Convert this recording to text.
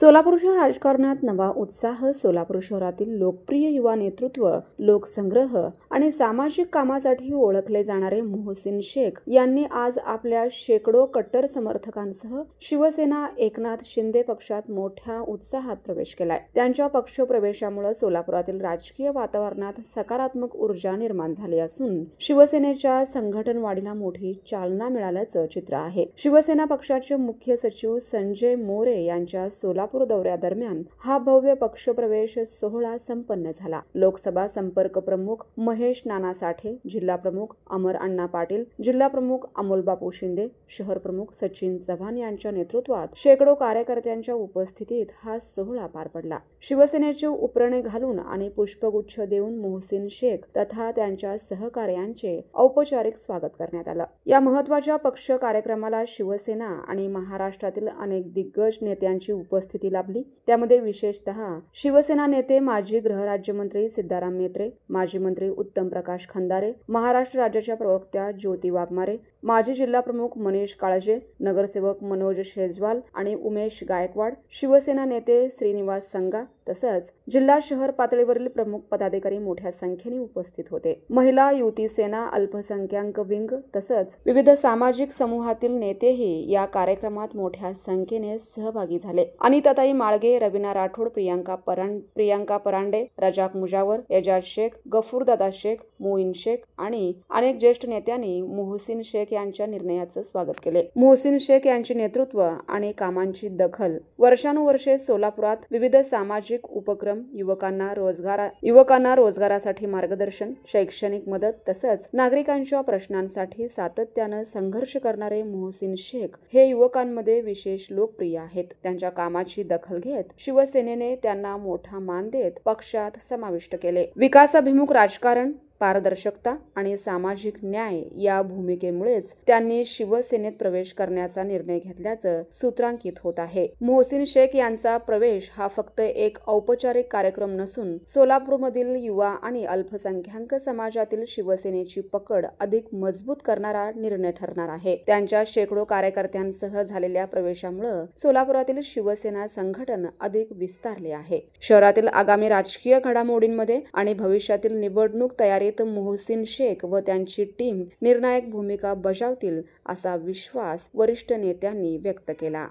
सोलापूर शहर राजकारणात नवा उत्साह सोलापूर शहरातील लोकप्रिय युवा नेतृत्व लोकसंग्रह आणि सामाजिक कामासाठी ओळखले जाणारे मोहसिन शेख यांनी आज आपल्या शेकडो कट्टर समर्थकांसह शिवसेना एकनाथ शिंदे पक्षात मोठ्या उत्साहात प्रवेश केलाय. त्यांच्या पक्षप्रवेशामुळे सोलापुरातील राजकीय वातावरणात सकारात्मक ऊर्जा निर्माण झाली असून शिवसेनेच्या संघटन वाढीला मोठी चालना मिळाल्याचं चित्र आहे. शिवसेना पक्षाचे मुख्य सचिव संजय मोरे यांच्या सोलापूर दौऱ्यादरम्यान हा भव्य पक्षप्रवेश सोहळा संपन्न झाला. लोकसभा संपर्क प्रमुख महेश नाना साठे जिल्हा प्रमुख अमर अण्णा पाटील जिल्हा प्रमुख अमोलबापू शिंदे शहर प्रमुख सचिन चव्हाण यांच्या नेतृत्वात शेकडो कार्यकर्त्यांच्या उपस्थितीत हा सोहळा पार पडला. शिवसेनेचे उपरणे घालून आणि पुष्पगुच्छ देऊन मोहसिन शेख तथा त्यांच्या सहकार्यांचे औपचारिक स्वागत करण्यात आलं. या महत्त्वाच्या पक्ष कार्यक्रमाला शिवसेना आणि महाराष्ट्रातील अनेक दिग्गज नेत्यांची उपस्थिती लाभली. त्यामध्ये विशेषतः शिवसेना नेते माजी गृहराज्यमंत्री सिद्धाराम मेत्रे माजी मंत्री उत्तम प्रकाश खंदारे महाराष्ट्र राज्याच्या प्रवक्त्या ज्योती वाघमारे माजी जिल्हा प्रमुख मनीष काळजे नगरसेवक मनोज शेजवाल आणि उमेश गायकवाड शिवसेना नेते श्रीनिवास संगा तसंच जिल्हा शहर पातळीवरील प्रमुख पदाधिकारी मोठ्या संख्येने उपस्थित होते. महिला युती सेना अल्पसंख्याक विंग तसंच विविध सामाजिक समूहातील नेतेही या कार्यक्रमात मोठ्या संख्येने सहभागी झाले आणि अनिताताई माळगे रवीना राठोड प्रियांका परां प्रियांका परांडे रजाक मुजावर एजाज शेख गफूरदादा शेख मोईन शेख आणि अनेक ज्येष्ठ नेत्यांनी मोहसिन शेख यांच्या निर्णयाचं स्वागत केले. मोहसिन शेख यांचे नेतृत्व आणि कामांची दखल वर्षानुवर्षे सोलापुरात विविध सामाजिक उपक्रम युवकांना रोजगार युवकांना रोजगारासाठी मार्गदर्शन शैक्षणिक मदत तसंच नागरिकांच्या प्रश्नांसाठी सातत्यानं संघर्ष करणारे मोहसिन शेख हे युवकांमध्ये विशेष लोकप्रिय आहेत. त्यांच्या कामाची दखल घेत शिवसेनेने त्यांना मोठा मान देत पक्षात समाविष्ट केले. विकासाभिमुख राजकारण पारदर्शकता आणि सामाजिक न्याय या भूमिकेमुळेच त्यांनी शिवसेनेत प्रवेश करण्याचा निर्णय घेतल्याचं सूत्रांकित होत आहे. मोहसिन शेख यांचा प्रवेश हा फक्त एक औपचारिक कार्यक्रम नसून सोलापूरमधील युवा आणि अल्पसंख्याक समाजातील शिवसेनेची पकड अधिक मजबूत करणारा निर्णय ठरणार आहे. त्यांच्या शेकडो कार्यकर्त्यांसह झालेल्या प्रवेशामुळे सोलापुरातील शिवसेना संघटन अधिक विस्तारले आहे. शहरातील आगामी राजकीय घडामोडींमध्ये आणि भविष्यातील निवडणूक तयारी मोहसिन शेख व त्यांची टीम निर्णायक भूमिका बजावतील असा विश्वास वरिष्ठ नेत्यांनी व्यक्त केला.